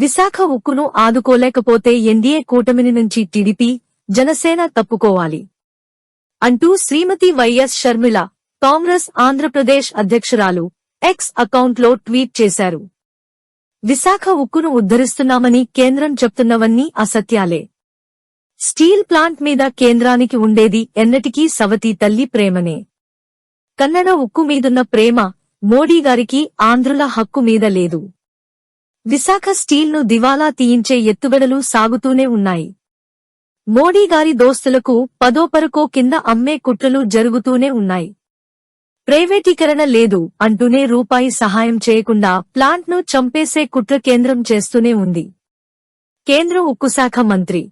Visakha ఉక్కును ఆదుకోలేకపోతే NDA కూటమిని నుంచి TDP Janasena తప్పుకోవాలి అంటూ శ్రీమతి వైఎస్ షర్మిల కాంగ్రెస్ ఆంధ్రప్రదేశ్ అధ్యక్షురాలు ఎక్స్ అకౌంట్లో ట్వీట్ చేశారు. విశాఖ ఉక్కును ఉద్ధరిస్తున్నామని కేంద్రం చెప్తున్నవన్నీ అసత్యాలే. స్టీల్ ప్లాంట్ మీద కేంద్రానికి ఉండేది ఎన్నటికీ సవతి తల్లి ప్రేమనే. కన్నడ ఉక్కు మీదున్న ప్రేమ మోడీ గారికి ఆంధ్రుల హక్కు మీద లేదు. విశాఖ స్టీల్ను దివాలా తీయించే ఎత్తుగడలు సాగుతూనే ఉన్నాయి. మోడీ గారి దోస్తులకు పదోపరకో కింద అమ్మే కుట్రలు జరుగుతూనే ఉన్నాయి. ప్రైవేటీకరణ లేదు అంటూనే రూపాయి సహాయం చేయకుండా ప్లాంట్ను చంపేసే కుట్ర కేంద్రం చేస్తూనే ఉంది. కేంద్ర ఉక్కు శాఖ మంత్రి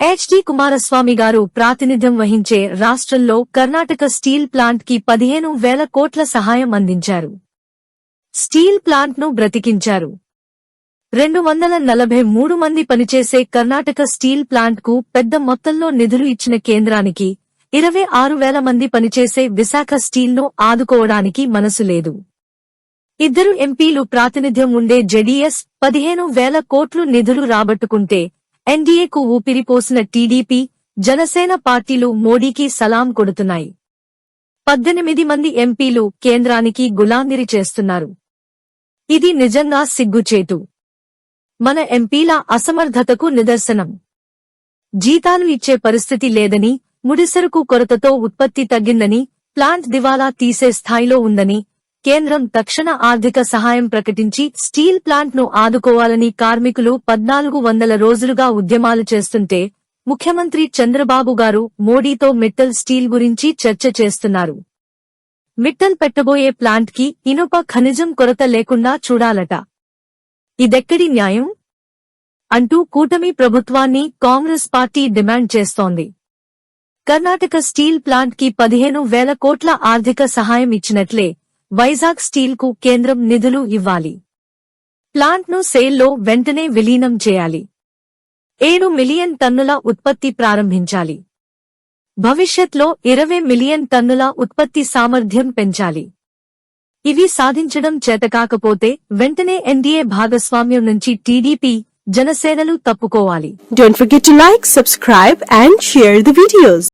హెచ్డి కుమారస్వామి గారు ప్రాతినిధ్యం వహించే రాష్ట్రంలో కర్ణాటక స్టీల్ ప్లాంట్కి పదిహేను వేల కోట్ల సహాయం అందించారు. స్టీల్ ప్లాంట్ను బ్రతికించారు. రెండు వందల నలభై మూడు మంది పనిచేసే కర్ణాటక స్టీల్ ప్లాంట్కు పెద్ద మొత్తంలో నిధులు ఇచ్చిన కేంద్రానికి ఇరవై ఆరు వేల మంది పనిచేసే విశాఖ స్టీల్ను ఆదుకోవడానికి మనసు లేదు. ఇద్దరు ఎంపీలు ప్రాతినిధ్యం ఉండే జెడిఎస్ పదిహేను వేల కోట్లు నిధులు రాబట్టుకుంటే ఎన్డీఏకు ఊపిరిపోసిన టీడీపీ జనసేన పార్టీలు మోడీకి సలాం కొడుతున్నాయి. పద్దెనిమిది మంది ఎంపీలు కేంద్రానికి గులాంగిరి చేస్తున్నారు. ఇది నిజంగా సిగ్గుచేటు. మన ఎంపీల అసమర్థతకు నిదర్శనం. జీతాలు ఇచ్చే పరిస్థితి లేదని ముడిసరుకు కొరతతో ఉత్పత్తి తగ్గిందని ప్లాంట్ దివాలా తీసే స్థాయిలో ఉందని కేంద్రం తక్షణ ఆర్థిక సహాయం ప్రకటించి స్టీల్ ప్లాంట్ను ఆదుకోవాలని కార్మికులు పద్నాలుగు వందల రోజులుగా ఉద్యమాలు చేస్తుంటే ముఖ్యమంత్రి చంద్రబాబు గారు మోడీతో మిట్టల్ స్టీల్ గురించి చర్చ చేస్తున్నారు. మిట్టల్ పెట్టబోయే ప్లాంట్కి ఇనుప ఖనిజం కొరత లేకుండా చూడాలట. ఇదెక్కడి న్యాయం? అంటూ కూటమి ప్రభుత్వాన్ని కాంగ్రెస్ పార్టీ డిమాండ్ చేస్తోంది. కర్ణాటక స్టీల్ ప్లాంట్కి పదిహేను వేల కోట్ల ఆర్థిక సహాయం ఇచ్చినట్లే వైజాగ్ స్టీల్కు కేంద్రం నిధులు ఇవ్వాలి. ప్లాంట్ను సేల్లో వెంటనే విలీనం చేయాలి. ఏడు మిలియన్ టన్నుల ఉత్పత్తి ప్రారంభించాలి. భవిష్యత్లో ఇరవై మిలియన్ టన్నుల ఉత్పత్తి సామర్థ్యం పెంచాలి. ఇవి సాధించడం చేతకాకపోతే వెంటనే ఎన్డీఏ భాగస్వామ్యం నుంచి టీడీపీ జనసేనలు తప్పుకోవాలి. Don't forget like subscribe and share the videos